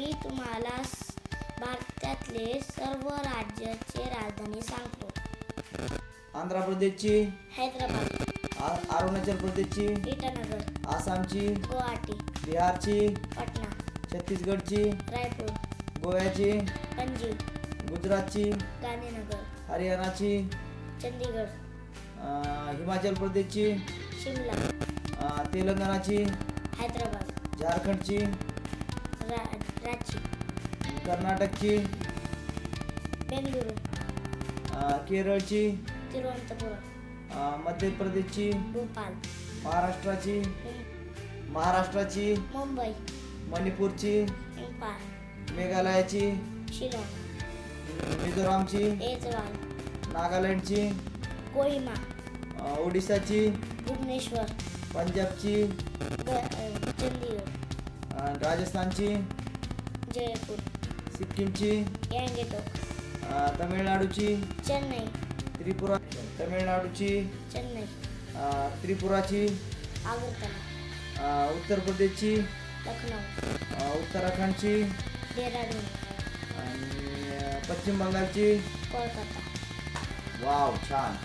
मी तुम्हाला भारतातले सर्व राज्याचे राजधानी सांगतो. आंध्र प्रदेशची हैदराबाद. अरुणाचल प्रदेशची इटानगर आसामची गुवाहाटी. बिहारची पटना. छत्तीसगडची रायपूर. गोव्याची पणजी. गुजरातची गांधीनगर. हरियाणाची चंदीगड. हिमाचल प्रदेशची शिमला. तेलंगणाची हैदराबाद. झारखंडची रांची कर्नाटकची? बेंगळुरू. अं, केरळची? तिरुवनंतपुरम. अं, मध्य प्रदेशची भोपाल महाराष्ट्राची? मुं- महाराष्ट्राची? मुंबई. मणिपूरची? मेघालयाची? शिलाँग. मिझोरामची? एजवाल नागालँडची? कोहिमा. अं, ओडिसाची भुवनेश्वर. पंजाबची? ग अं, राजस्थानची? जयपूर. सिक्कीमची? गँगटॉक. अं, तमिळनाडूची? चेन्नई. त्रिपुरा तमिळनाडूची? चेन्नई. अं, त्रिपुराची? आगरतला अं, उत्तर प्रदेशची लखनौ अं, उत्तराखंडची? देहरादून. आणि अं, पश्चिम बंगालची? कोलकाता. वाव छान.